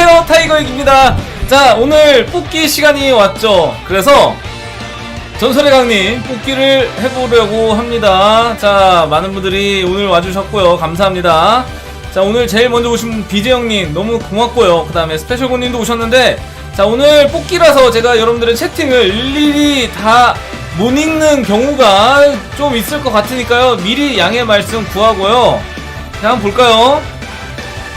안녕하세요 타이거익입니다. 자 오늘 뽑기 시간이 왔죠? 그래서 전설의 강님 뽑기를 해보려고 합니다. 자 많은 분들이 오늘 와주셨고요. 감사합니다. 자 오늘 제일 먼저 오신 형님 너무 고맙고요. 그 다음에 스페셜고님도 오셨는데 자 오늘 뽑기라서 제가 여러분들의 채팅을 일일이 다 못 읽는 경우가 좀 있을 것 같으니까요. 미리 양해 말씀 구하고요. 자 한번 볼까요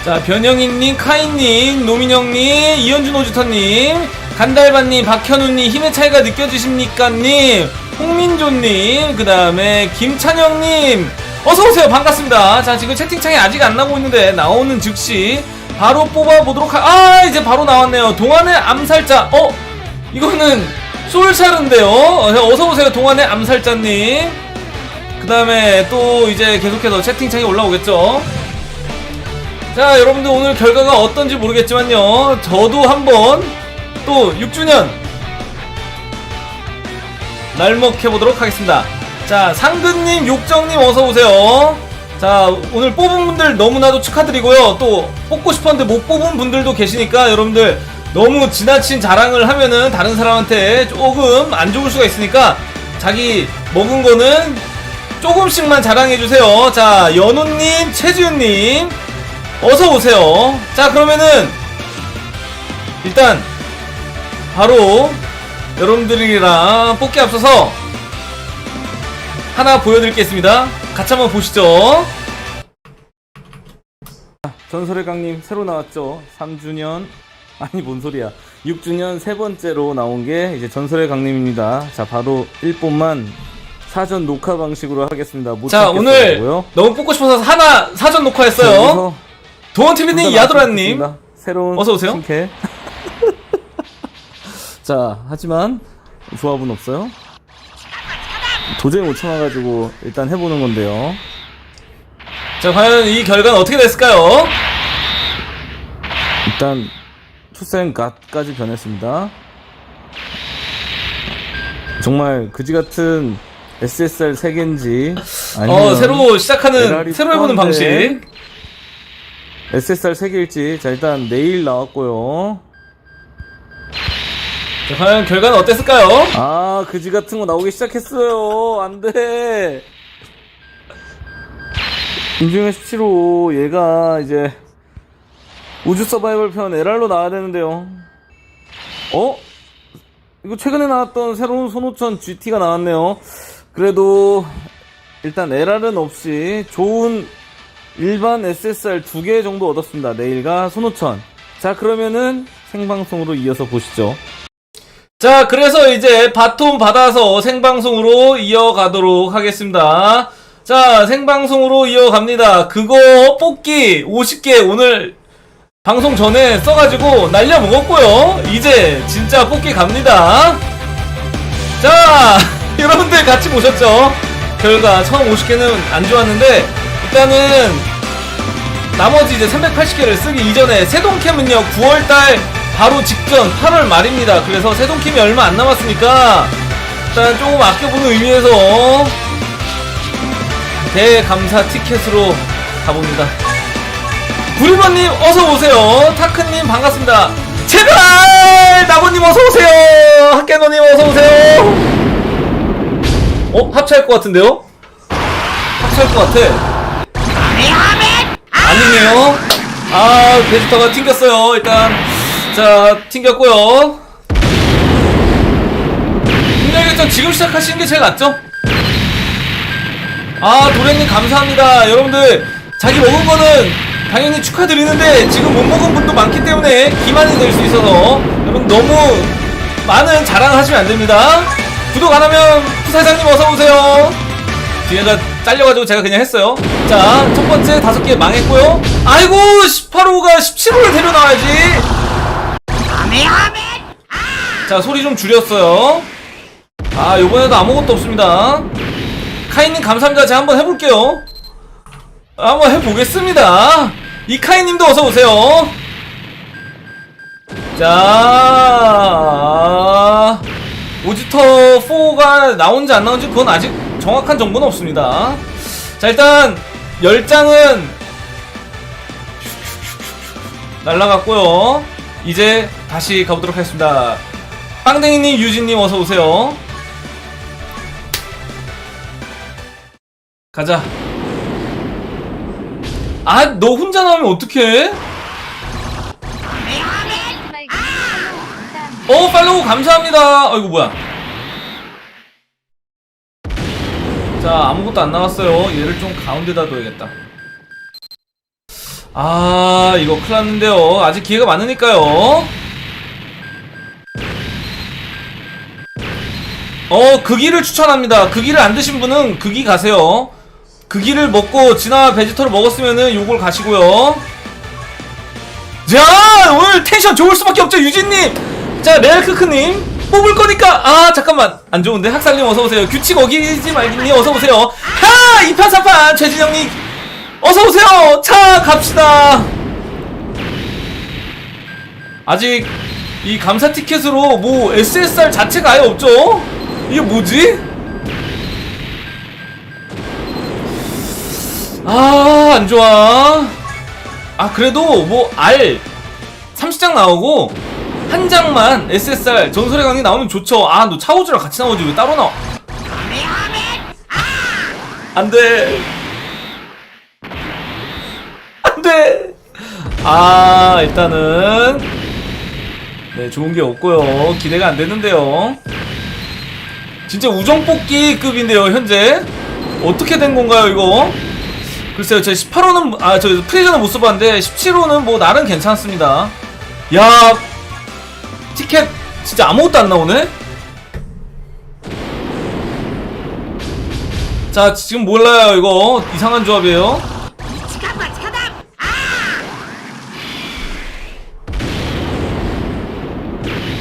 자, 변영인님, 카인님, 노민영님, 이현준 오주터님, 간달바님, 박현우님, 힘의 차이가 느껴지십니까?님, 홍민조님, 그 다음에 김찬영님, 어서오세요. 반갑습니다. 자, 지금 채팅창에 아직 안 나오고 있는데, 나오는 즉시 바로 뽑아보도록 하, 아, 이제 바로 나왔네요. 동안의 암살자, 어? 이거는 솔샤르인데요. 어, 어서오세요. 동안의 암살자님. 그 다음에 또 이제 계속해서 채팅창에 올라오겠죠. 자 여러분들 오늘 결과가 어떤지 모르겠지만요. 저도 한번 또 6주년 날먹해보도록 하겠습니다. 자 상근님 욕정님 어서오세요. 자 오늘 뽑은 분들 너무나도 축하드리고요. 또 뽑고 싶었는데 못 뽑은 분들도 계시니까 여러분들 너무 지나친 자랑을 하면은 다른 사람한테 조금 안 좋을 수가 있으니까 자기 먹은 거는 조금씩만 자랑해주세요. 자 연우님 최지훈님 어서 오세요. 자, 그러면은 일단 바로 여러분들이랑 뽑기 앞서서 하나 보여드리겠습니다. 같이 한번 보시죠. 전설의 강님 새로 나왔죠. 3주년 아니 뭔 소리야. 6주년 세 번째로 나온 게 이제 전설의 강림입니다. 자, 바로 1본만 사전 녹화 방식으로 하겠습니다. 못자 오늘. 너무 뽑고 싶어서 하나 사전 녹화했어요. 도원TV님 맞습니다. 새로운 어서 오세요. 신캐. 자, 하지만 조합은 없어요. 도저히 못 참아가지고 일단 해보는 건데요. 자 과연 이 결과는 어떻게 됐을까요? 일단 투센 갓까지 변했습니다. 정말 그지 같은 SSR 3개인지 아니면 어 새로 시작하는 LR이 새로 해보는 방식. SSR 3개일지 자 일단 내일 나왔고요. 자, 과연 결과는 어땠을까요? 아, 그지 같은 거 나오기 시작했어요. 안 돼. 임중의 17호, 얘가 이제 우주 서바이벌 편 LR로 나와야 되는데요. 어? 이거 최근에 나왔던 새로운 손오천 GT가 나왔네요. 그래도 일단 LR은 없이 좋은 일반 SSR 두개 정도 얻었습니다. 내일과 손오천. 자, 그러면은 생방송으로 이어서 보시죠. 자 그래서 이제 바톤 받아서 생방송으로 이어가도록 하겠습니다. 자 생방송으로 이어갑니다. 그거 뽑기 50개 오늘 방송 전에 써가지고 날려 먹었고요. 이제 진짜 뽑기 갑니다. 자 여러분들 같이 보셨죠? 결과 처음 50개는 안 좋았는데 일단은 나머지 이제 380개를 쓰기 이전에 세동캠은요 9월달 바로 직전 8월 말입니다. 그래서 세동캠이 얼마 안 남았으니까 일단 조금 아껴보는 의미에서 대감사 티켓으로 가봅니다. 구리버님 어서오세요. 타크님 반갑습니다. 제발! 나고님 어서오세요! 학개노님 어서오세요! 어? 합체할 것 같은데요? 합체할 것 같아 아니네요. 아, 베지터가 튕겼어요. 일단, 자, 튕겼고요. 근데 일단 지금 시작하시는 게 제일 낫죠? 아, 도련님 감사합니다. 여러분들, 자기 먹은 거는 당연히 축하드리는데, 지금 못 먹은 분도 많기 때문에 기만이 될 수 있어서, 여러분 너무 많은 자랑을 하시면 안 됩니다. 구독 안 하면 부사장님 어서오세요. 뒤에가 잘려가지고 제가 그냥 했어요. 자, 첫 번째 다섯 개 망했고요. 아이고, 18호가 17호를 데려나와야지. 자, 소리 좀 줄였어요. 아, 요번에도 아무것도 없습니다. 카이님 감사합니다. 제가 한번 해볼게요. 한번 해보겠습니다. 이 카이님도 어서오세요. 자, 오지터 4가 나온지 안 나온지 그건 아직 정확한 정보는 없습니다. 자, 일단 10장은 날라갔고요. 이제 다시 가보도록 하겠습니다. 빵댕이님, 유진님 어서 오세요. 가자. 아, 너 혼자 나오면 어떡해? 어, 팔로우 감사합니다. 아이고, 뭐야. 자, 아무것도 안 나왔어요. 얘를 좀 가운데다 둬야겠다. 아, 이거 큰일 났는데요. 아직 기회가 많으니까요. 어, 극기를 추천합니다. 극기를 안 드신 분은 극기 가세요. 극기를 먹고 진화 베지터를 먹었으면은 요걸 가시고요. 자, 오늘 텐션 좋을 수밖에 없죠, 유진님. 자, 레알크크님 뽑을 거니까 아 잠깐만 안 좋은데 학살님 어서 오세요. 규칙 어기지 말기님 어서 오세요. 하 이판사판 최진영님 어서 오세요. 자 갑시다. 아직 이 감사 티켓으로 뭐 SSR 자체가 아예 없죠? 이게 뭐지? 아, 안 좋아. 아, 그래도 뭐 R 30장 나오고 한 장만 SSR 전설의 강이 나오면 좋죠. 아, 너 차오즈랑 같이 나오지 왜 따로 나와? 안 돼. 안 돼. 아, 일단은 네, 좋은 게 없고요. 기대가 안 되는데요. 진짜 우정 뽑기 급인데요, 현재. 어떻게 된 건가요, 이거? 글쎄요, 제 18호는, 아, 저 프리저는 못 써봤는데, 17호는 뭐, 나름 괜찮습니다. 야, 티켓, 진짜 아무것도 안 나오네? 자, 지금 몰라요, 이거. 이상한 조합이에요.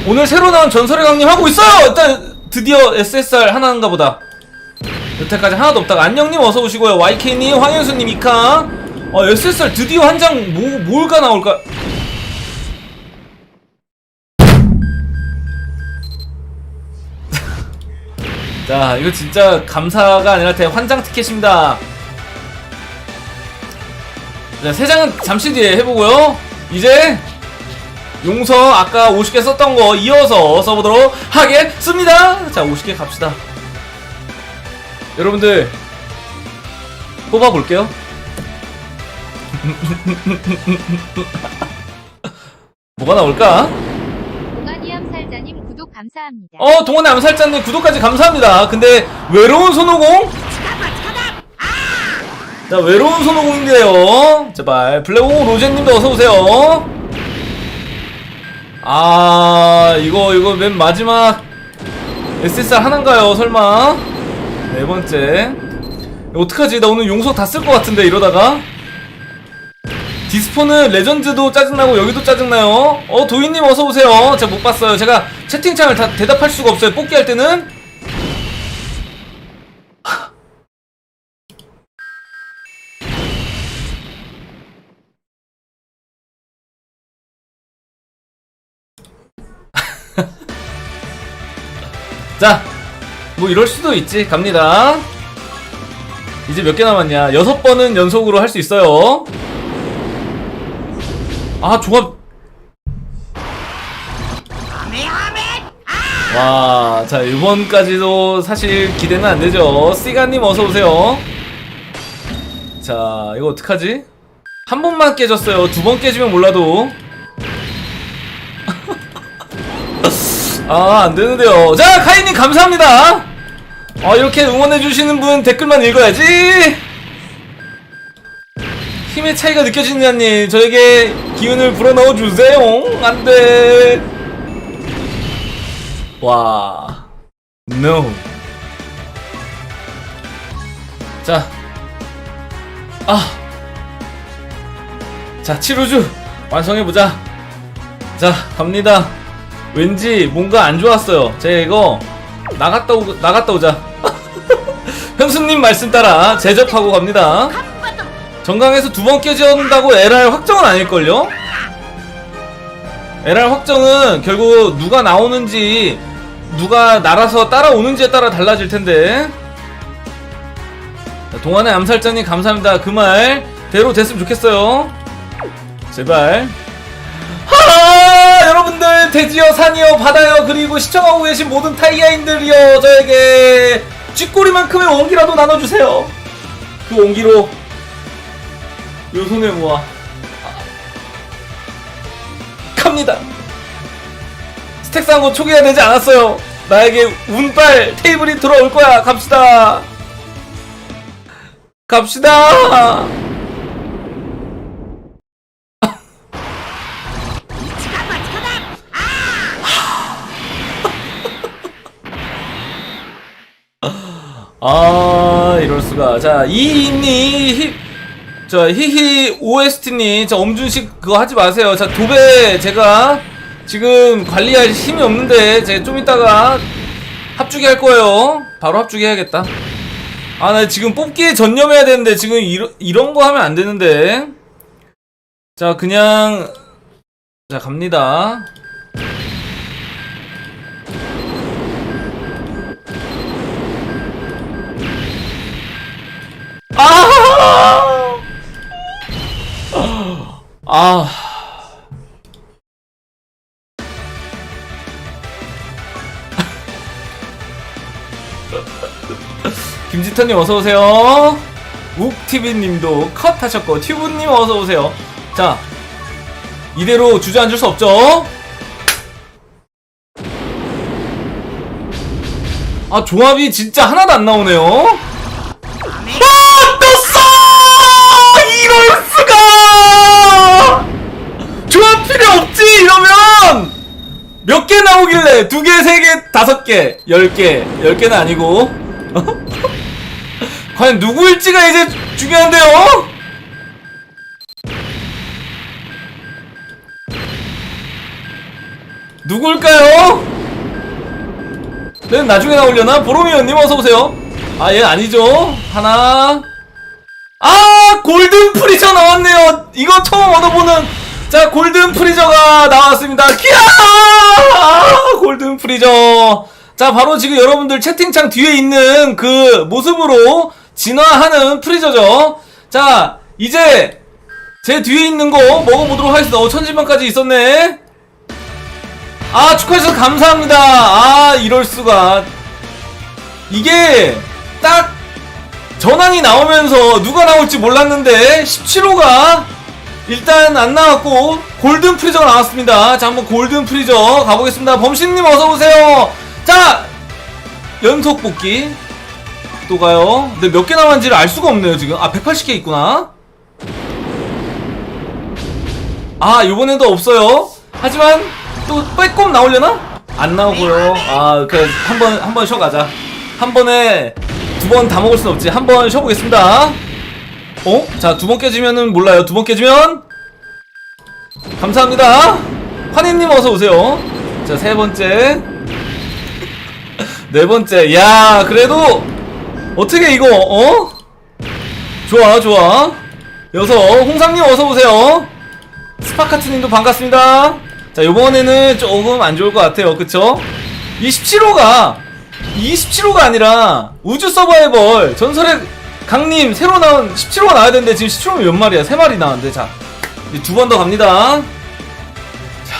오늘 새로 나온 전설의 강림 하고 있어요! 일단, 드디어 SSR 하나인가 보다. 여태까지 하나도 없다가 안녕님 어서 오시고요 YK님 황현수님 이카 어 SSR 드디어 한 장 뭐, 뭘까 나올까 자 이거 진짜 감사가 아니라 대 환장 티켓입니다. 자, 세 장은 잠시 뒤에 해보고요. 이제 용서 아까 50개 썼던 거 이어서 써보도록 하겠습니다. 자 50개 갑시다. 여러분들 뽑아볼게요. 뭐가 나올까? 동아니 암살자님 구독 감사합니다. 어 동원의 암살자님 구독까지 감사합니다. 근데 외로운 손오공? 자 외로운 손오공인데요. 제발 블랙오공 로제님도 어서 오세요. 아 이거 이거 맨 마지막 SSR 하나인가요 설마? 네 번째. 어떡하지? 나 오늘 용서 다 쓸 것 같은데 이러다가 디스포는 레전드도 짜증나고 여기도 짜증나요 어 도희님 어서오세요 제가 못 봤어요 제가 채팅창을 다 대답할 수가 없어요 뽑기 할 때는 자, 뭐 이럴 수도 있지. 갑니다. 이제 몇 개 남았냐? 여섯 번은 연속으로 할 수 있어요. 아, 조합. 와, 자, 이번까지도 사실 기대는 안 되죠. 시가님 어서오세요. 자, 이거 어떡하지? 한 번만 깨졌어요. 두 번 깨지면 몰라도. 아, 안 되는데요. 자, 카이님 감사합니다. 아, 이렇게 응원해주시는 분 댓글만 읽어야지. 힘의 차이가 느껴지느냐님, 저에게 기운을 불어넣어 주세요. 안 돼. 와. No. 자. 아. 자, 치루주 완성해보자. 자, 갑니다. 왠지 뭔가 안 좋았어요. 제가 이거 나갔다 오 나갔다 오자. 현수님 말씀 따라 제접하고 갑니다. 정강에서 두 번 깨진다고 LR 확정은 아닐걸요? LR 확정은 결국 누가 나오는지 누가 날아서 따라오는지에 따라 달라질 텐데. 자, 동안의 암살자님 감사합니다. 그 말 대로 됐으면 좋겠어요. 제발. 하 여러분들 대지여 산이여 바다여 그리고 시청하고 계신 모든 타이가인들이여 저에게 쥐꼬리만큼의 원기라도 나눠주세요 그 원기로 요 손에 모아. 갑니다. 스택 산거 초기화 되지 않았어요. 나에게 운빨 테이블이 들어올 거야. 갑시다. 갑시다. 아 이럴 수가. 자 이인니 히, 저 히히 OST님. 저 엄준식 그거 하지 마세요. 자 도배 제가 지금 관리할 힘이 없는데 제가 좀 이따가 합주기 할 거예요. 바로 합주기 해야겠다. 아 나 지금 뽑기에 전념해야 되는데 지금 이러, 이런 거 하면 안 되는데. 자 그냥 자 갑니다. 아! 아. 김지터님 어서오세요. 욱TV님도 컷 하셨고, 튜브님 어서오세요. 자, 이대로 주저앉을 수 없죠? 아, 조합이 진짜 하나도 안 나오네요. 몇 개 나오길래? 두 개, 세 개, 다섯 개, 열 개. 열 개는 아니고. 과연 누구일지가 이제 중요한데요? 누굴까요? 네, 나중에 나오려나? 보로미오님 어서오세요. 아, 얘 아니죠? 하나. 아! 골든 프리저 나왔네요! 이거 처음 얻어보는, 자, 골든 프리저가 나왔습니다. 키야! 아, 골든 프리저. 자, 바로 지금 여러분들 채팅창 뒤에 있는 그 모습으로 진화하는 프리저죠. 자, 이제 제 뒤에 있는 거 먹어보도록 하겠습니다. 어, 천지만까지 있었네. 아, 축하해주셔서 감사합니다. 아, 이럴수가. 이게 딱 전황이 나오면서 누가 나올지 몰랐는데 17호가 일단 안 나왔고 골든 프리저가 나왔습니다. 자 한번 골든 프리저 가보겠습니다. 범신님 어서 오세요. 자 연속 뽑기 또 가요. 근데 몇 개 남았는지를 알 수가 없네요 지금. 아 180개 있구나. 아 이번에도 없어요. 하지만 또 빼꼼 나오려나? 안 나오고요. 아 그래 한번 한번 쉬어가자. 한 번에 두 번 다 먹을 순 없지. 한 번 쉬어보겠습니다. 어? 자, 두 번 깨지면은 몰라요. 두 번 깨지면 감사합니다. 환희님 어서 오세요. 자, 세 번째, 네 번째. 야, 그래도 어떻게 이거 어? 좋아, 좋아. 여섯, 홍상님 어서 오세요. 스파카트님도 반갑습니다. 자, 요번에는 조금 안 좋을 것 같아요. 그쵸? 이 17호가 27호가 아니라 우주 서바이벌 전설의 강님 새로 나온 17호가 나와야 되는데 지금 17호는 몇 마리야? 세 마리 나왔는데 자두번 더 갑니다. 자,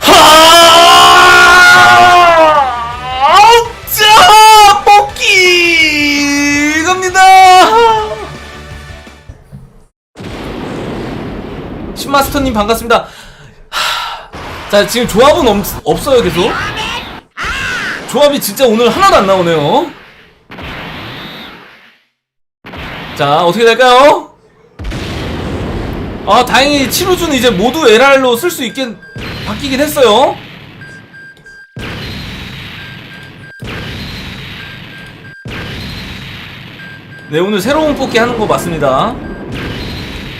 하! 자, 뽑기 갑니다. 신마스터님 반갑습니다. 하, 자 지금 조합은 없, 없어요 계속. 조합이 진짜 오늘 하나도 안 나오네요. 자, 어떻게 될까요? 아, 다행히 치루준 이제 모두 LR로 쓸 수 있게 바뀌긴 했어요. 네, 오늘 새로운 뽑기 하는 거 맞습니다.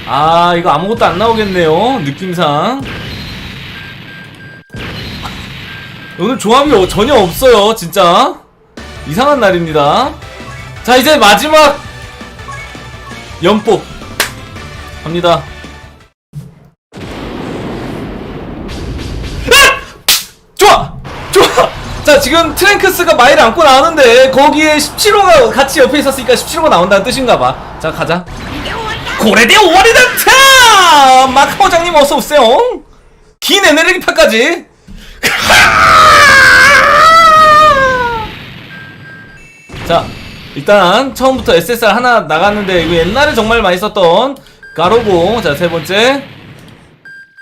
아, 이거 아무것도 안 나오겠네요. 느낌상. 오늘 조합이 어- 전혀 없어요, 진짜. 이상한 날입니다. 자, 이제 마지막 연뽑 갑니다. 아! 좋아! 좋아! 자, 지금 트랭크스가 마이를 안고 나오는데 거기에 17호가 같이 옆에 있었으니까 17호가 나온다는 뜻인가 봐. 자, 가자. 고래대 오리던트! 하! 마카오장님 어서오세요. 긴 에너지파까지. 일단 처음부터 SSR 하나 나갔는데 이거 옛날에 정말 많이 썼던 가로고 자 세 번째.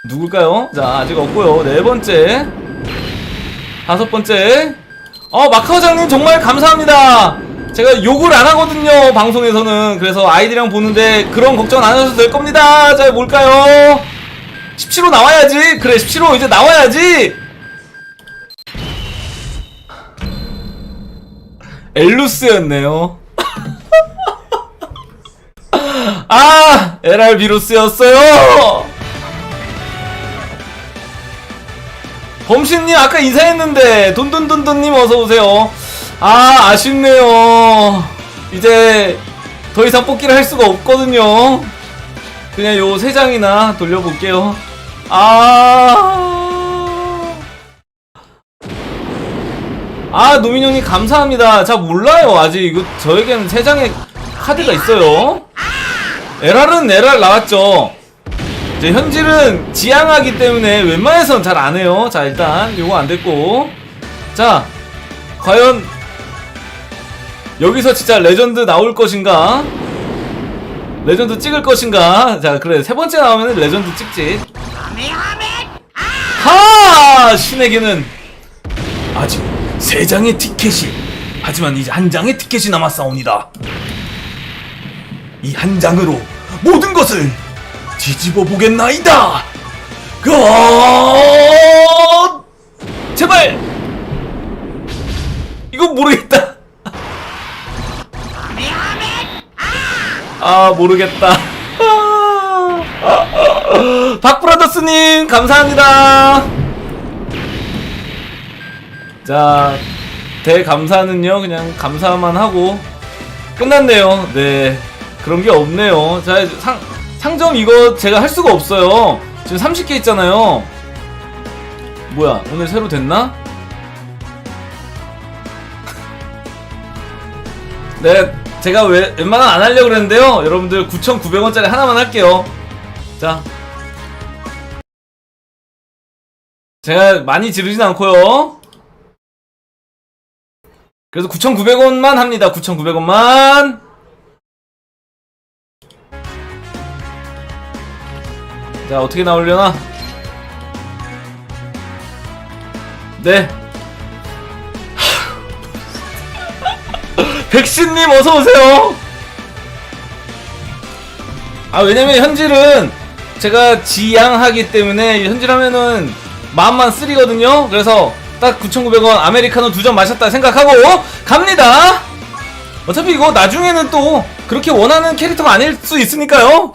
누굴까요? 자 아직 없고요. 네 번째. 다섯 번째. 어 마카오 장님 정말 감사합니다. 제가 욕을 안 하거든요 방송에서는. 그래서 아이디랑 보는데 그런 걱정 안 하셔도 될 겁니다. 자 뭘까요? 17호 나와야지. 그래 17호 이제 나와야지 엘루스였네요. 아 LR 비루스였어요! 범신님 아까 인사했는데 돈돈돈돈님 어서오세요. 아 아쉽네요. 이제 더 이상 뽑기를 할 수가 없거든요. 그냥 요 세 장이나 돌려볼게요. 아 아, 노민 형님 감사합니다. 자, 몰라요. 아직 이거 저에게는 세 장의 카드가 있어요. LR은 LR 나왔죠. 이제 현질은 지향하기 때문에 웬만해선 잘 안 해요. 자, 일단 요거 안 됐고. 자, 과연 여기서 진짜 레전드 나올 것인가? 레전드 찍을 것인가? 자, 그래. 세 번째 나오면 레전드 찍지. 하! 신에게는 아직 세 장의 티켓이 하지만 이제 한 장의 티켓이 남았사옵니다. 이 한 장으로 모든 것을 뒤집어 보겠나이다. 그 제발 이거 모르겠다. 아 모르겠다. 박브라더스님 감사합니다. 자, 대감사는요, 그냥 감사만 하고 끝났네요. 네. 그런 게 없네요. 자, 상, 상점 이거 제가 할 수가 없어요. 지금 30개 있잖아요. 뭐야, 오늘 새로 됐나? 네, 제가 왜, 웬만하면 안 하려고 그랬는데요. 여러분들 9,900원짜리 하나만 할게요. 자. 제가 많이 지르진 않고요. 그래서 9,900원만 합니다. 9,900원만. 자, 어떻게 나오려나? 네. 백신님 어서 오세요! 아, 왜냐면 현질은 제가 지양하기 때문에 현질하면은 마음만 쓰리거든요? 그래서 딱 9,900원 아메리카노 두 잔 마셨다 생각하고 갑니다! 어차피 이거 나중에는 또 그렇게 원하는 캐릭터가 아닐 수 있으니까요?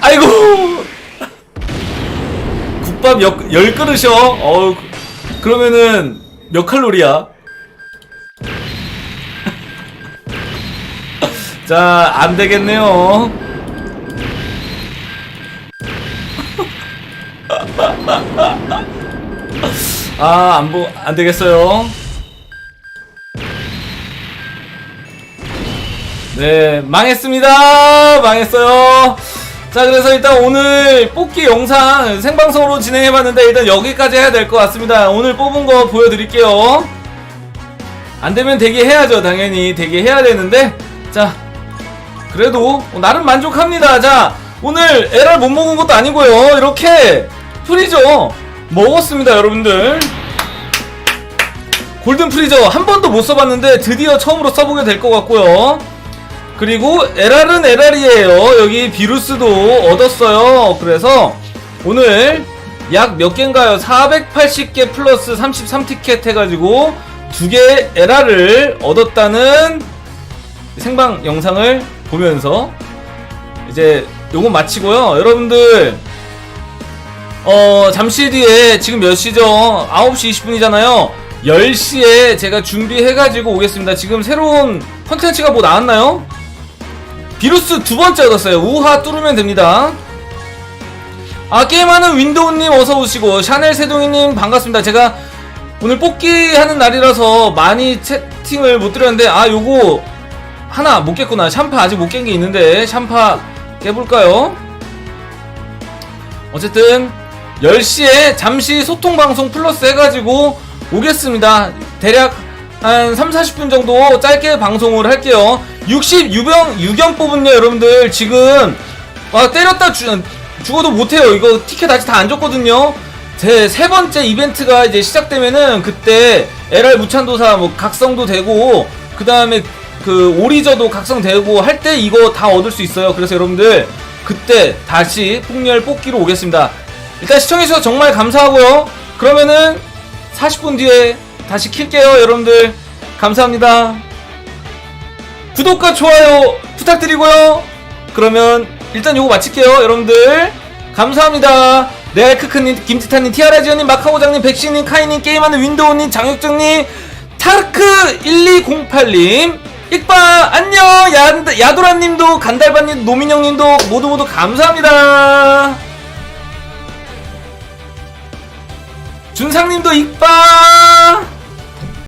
아이고 국밥 열, 열 그릇이요 어우 그러면은 몇 칼로리야? 자 안 되겠네요. 아 안 보 안 되겠어요. 네 망했습니다. 망했어요 자 그래서 일단 오늘 뽑기 영상 생방송으로 진행해봤는데 일단 여기까지 해야 될 것 같습니다. 오늘 뽑은 거 보여드릴게요. 안되면 대기해야죠 당연히. 대기해야 되는데. 자 그래도 나름 만족합니다. 자 오늘 에랄 못 먹은 것도 아니고요. 이렇게 프리저 먹었습니다 여러분들. 골든 프리저 한 번도 못 써봤는데 드디어 처음으로 써보게 될 것 같고요 그리고 LR은 LR이에요. 여기 비루스도 얻었어요. 그래서 오늘 약 몇 개인가요? 480개 플러스 33티켓 해가지고 두개 LR을 얻었다는 생방 영상을 보면서 이제 요건 마치고요. 여러분들 어 잠시 뒤에 지금 몇 시죠? 9시 20분이잖아요. 10시에 제가 준비해가지고 오겠습니다. 지금 새로운 컨텐츠가 뭐 나왔나요? 비루스 두 번째 얻었어요. 우하 뚫으면 됩니다. 아 게임하는 윈도우님 어서 오시고 샤넬 세동이님 반갑습니다. 제가 오늘 뽑기 하는 날이라서 많이 채팅을 못 드렸는데 아 요거 하나 못 깼구나. 샴파 아직 못 깬 게 있는데 샴파 깨볼까요? 어쨌든 10시에 잠시 소통 방송 플러스 해가지고 오겠습니다. 대략 한 3, 40분 정도 짧게 방송을 할게요. 60 유병 유견 뽑은요, 여러분들. 지금 아, 때렸다 죽, 죽어도 못해요. 이거 티켓 아직 다 안 줬거든요. 제 세 번째 이벤트가 이제 시작되면은 그때 LR 무찬도사 뭐 각성도 되고 그 다음에 그 오리저도 각성되고 할 때 이거 다 얻을 수 있어요. 그래서 여러분들 그때 다시 폭렬 뽑기로 오겠습니다. 일단 시청해주셔서 정말 감사하고요. 그러면은 40분 뒤에 다시 킬게요, 여러분들. 감사합니다. 구독과 좋아요 부탁드리고요. 그러면 일단 요거 마칠게요, 여러분들. 감사합니다. 네알크크님, 김티타님, 티아라지언님, 마카오장님, 백신님, 카이님, 게임하는 윈도우님, 장혁정님, 타르크1208님, 익바, 안녕! 야, 야도라님도, 간달바님, 노민영님도 모두 모두 감사합니다. 준상님도 익바!